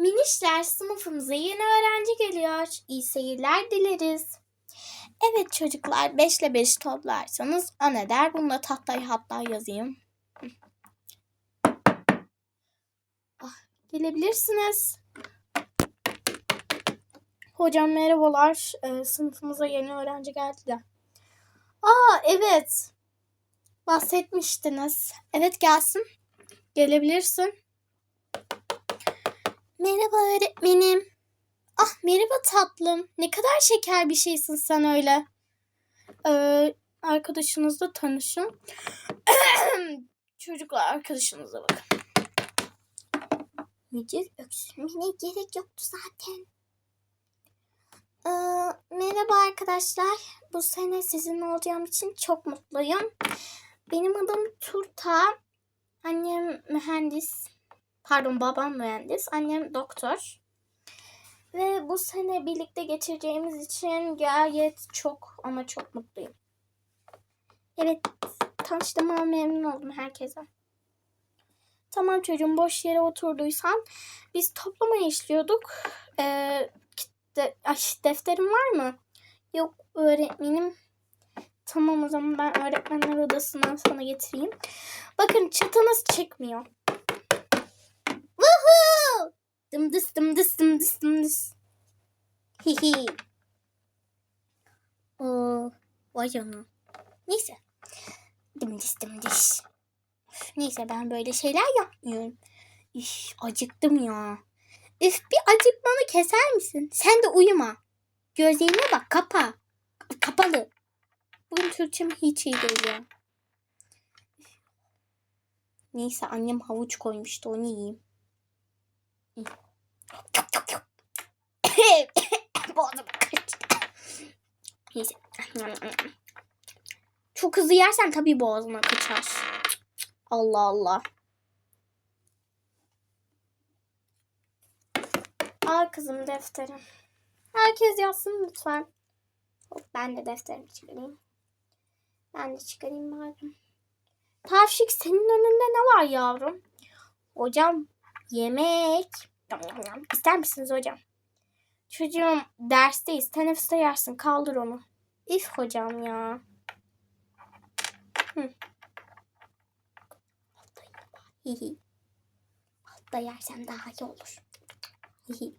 Minişler sınıfımıza yeni öğrenci geliyor. İyi seyirler dileriz. Evet çocuklar 5 ile 5 toplarsanız 10 eder. Bunu da tahtaya hatta yazayım. Ah, gelebilirsiniz. Hocam merhabalar. Ee, sınıfımıza yeni öğrenci geldi de. Aa evet. Bahsetmiştiniz. Evet gelsin. Gelebilirsin. Merhaba öğretmenim. Ah merhaba tatlım. Ne kadar şeker bir şeysin sen öyle. Ee, arkadaşınızla tanışın. Çocuklar arkadaşınıza bakın. Müdür öksürmene gerek yoktu zaten. Ee, merhaba arkadaşlar. Bu sene sizinle olacağım için çok mutluyum. Benim adım Turta. Annem mühendis. Pardon babam mühendis. Annem doktor. Ve bu sene birlikte geçireceğimiz için gayet çok ama çok mutluyum. Evet tanıştığıma memnun oldum herkese. Tamam çocuğum boş yere oturduysan biz toplamayı işliyorduk. Ee, de, ay, defterin var mı? Yok öğretmenim. Tamam o zaman ben öğretmenler odasından sana getireyim. Bakın çatınız çıkmıyor. Dımdıs dımdıs dımdıs dımdıs. Hihi. Oo, vay canına. Neyse. Dımdıs dımdıs. Neyse ben böyle şeyler yapmıyorum. Üf, acıktım ya. Üf bir acıkmanı keser misin? Sen de uyuma. Gözlerine bak kapa. Kapalı. Bugün Türkçem hiç iyi değil ya. Neyse annem havuç koymuştu onu yiyeyim. Boğazım kaçtı. Neyse. Çok hızlı yersen tabii boğazına kaçar. Allah Allah. Al kızım defterim. Herkes yazsın lütfen. Hop, ben de defterimi çıkarayım. Ben de çıkarayım madem. Tavşik senin önünde ne var yavrum? Hocam yemek. İster misiniz hocam? Çocuğum dersteyiz. Teneffüste yersin. Kaldır onu. İf hocam ya. Hı. Hihi. Altta yersen daha iyi olur. Hihi.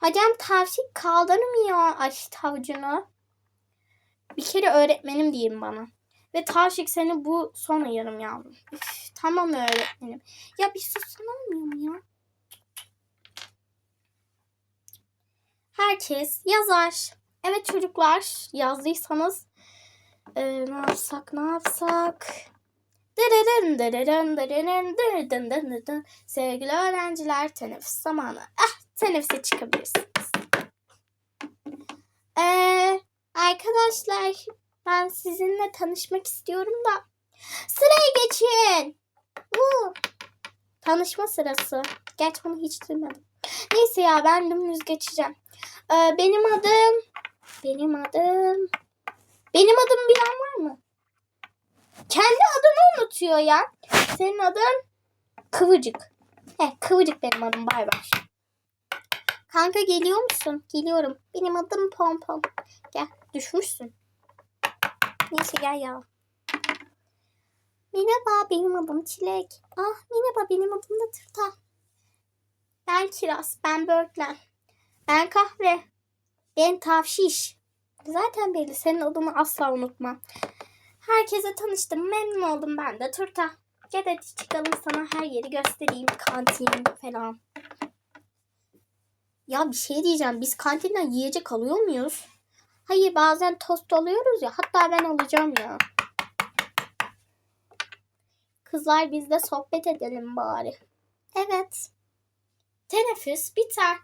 Hocam tavşik kaldırmıyor aç tavucunu. Bir kere öğretmenim diyeyim bana. Ve tavşik seni bu son ayarım yavrum. Üf, tamam öğretmenim. Ya bir sussan Herkes yazar. Evet çocuklar yazdıysanız e, ne yapsak ne yapsak? Sevgili öğrenciler teneffüs zamanı. Ah teneffüse çıkabilirsiniz. Ee, arkadaşlar ben sizinle tanışmak istiyorum da sıraya geçin. Woo. Tanışma sırası. Geç bunu hiç duymadım. Neyse ya ben dümdüz geçeceğim. Ee, benim adım benim adım benim adım bilen var mı? Kendi adını unutuyor ya. Senin adın Kıvırcık. He Kıvırcık benim adım bay bay. Kanka geliyor musun? Geliyorum. Benim adım Pompon. Gel düşmüşsün. Neyse gel ya. Merhaba benim adım Çilek. Ah merhaba benim adım da Tırta. Ben Kiraz. Ben Börtlen. Ben Kahve. Ben Tavşiş. Zaten belli. Senin adını asla unutmam. Herkese tanıştım. Memnun oldum ben de Turta. Gel hadi çıkalım sana her yeri göstereyim. Kantin falan. Ya bir şey diyeceğim. Biz kantinden yiyecek alıyor muyuz? Hayır bazen tost alıyoruz ya. Hatta ben alacağım ya. Kızlar biz de sohbet edelim bari. Evet. Teneffüs biter.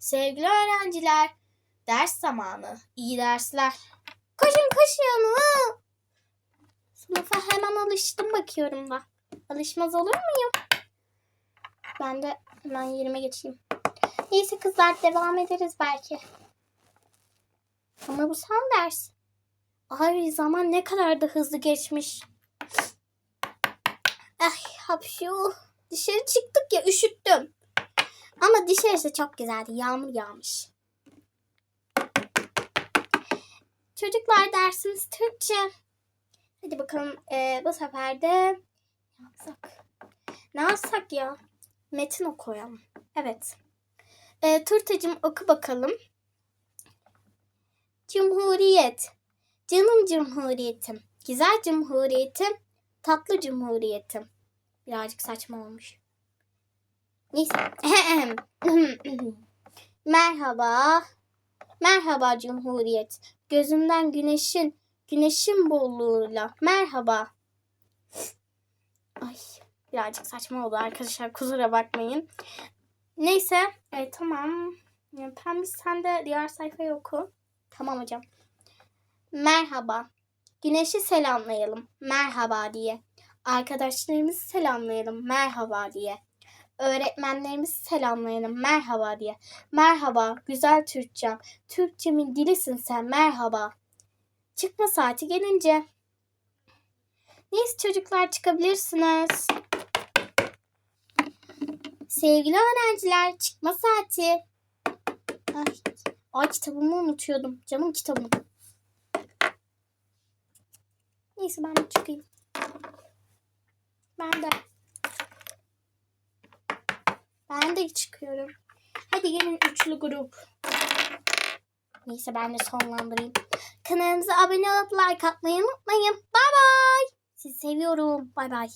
Sevgili öğrenciler, ders zamanı. İyi dersler. Koşun koşun. Sınıfa hemen alıştım bakıyorum da. Alışmaz olur muyum? Ben de hemen yerime geçeyim. Neyse kızlar devam ederiz belki. Ama bu son ders. Ay zaman ne kadar da hızlı geçmiş. Ay hapşu. Dışarı çıktık ya üşüttüm. Ama dışarısı çok güzeldi. Yağmur yağmış. Çocuklar dersiniz Türkçe. Hadi bakalım ee, bu sefer de ne yapsak? Ne yapsak ya? Metin okuyalım. Evet. E, Turtacığım oku bakalım. Cumhuriyet. Canım cumhuriyetim. Güzel cumhuriyetim. Tatlı cumhuriyetim. Birazcık saçma olmuş. Neyse. Merhaba. Merhaba Cumhuriyet. Gözümden güneşin, güneşin bolluğuyla. Merhaba. Ay birazcık saçma oldu arkadaşlar. Kusura bakmayın. Neyse. E, tamam. E, Pembe sen de diğer sayfayı oku. Tamam hocam. Merhaba. Güneşi selamlayalım. Merhaba diye. Arkadaşlarımızı selamlayalım. Merhaba diye. Öğretmenlerimizi selamlayalım. Merhaba diye. Merhaba. Güzel Türkçem. Türkçemin dilisin sen. Merhaba. Çıkma saati gelince. Neyse çocuklar çıkabilirsiniz. Sevgili öğrenciler çıkma saati. Ay, ay kitabımı unutuyordum. Canım kitabım. Neyse ben çıkayım. Ben de. Ben de çıkıyorum. Hadi gelin üçlü grup. Neyse ben de sonlandırayım. Kanalımıza abone olup like atmayı unutmayın. Bay bay. Sizi seviyorum. Bay bay.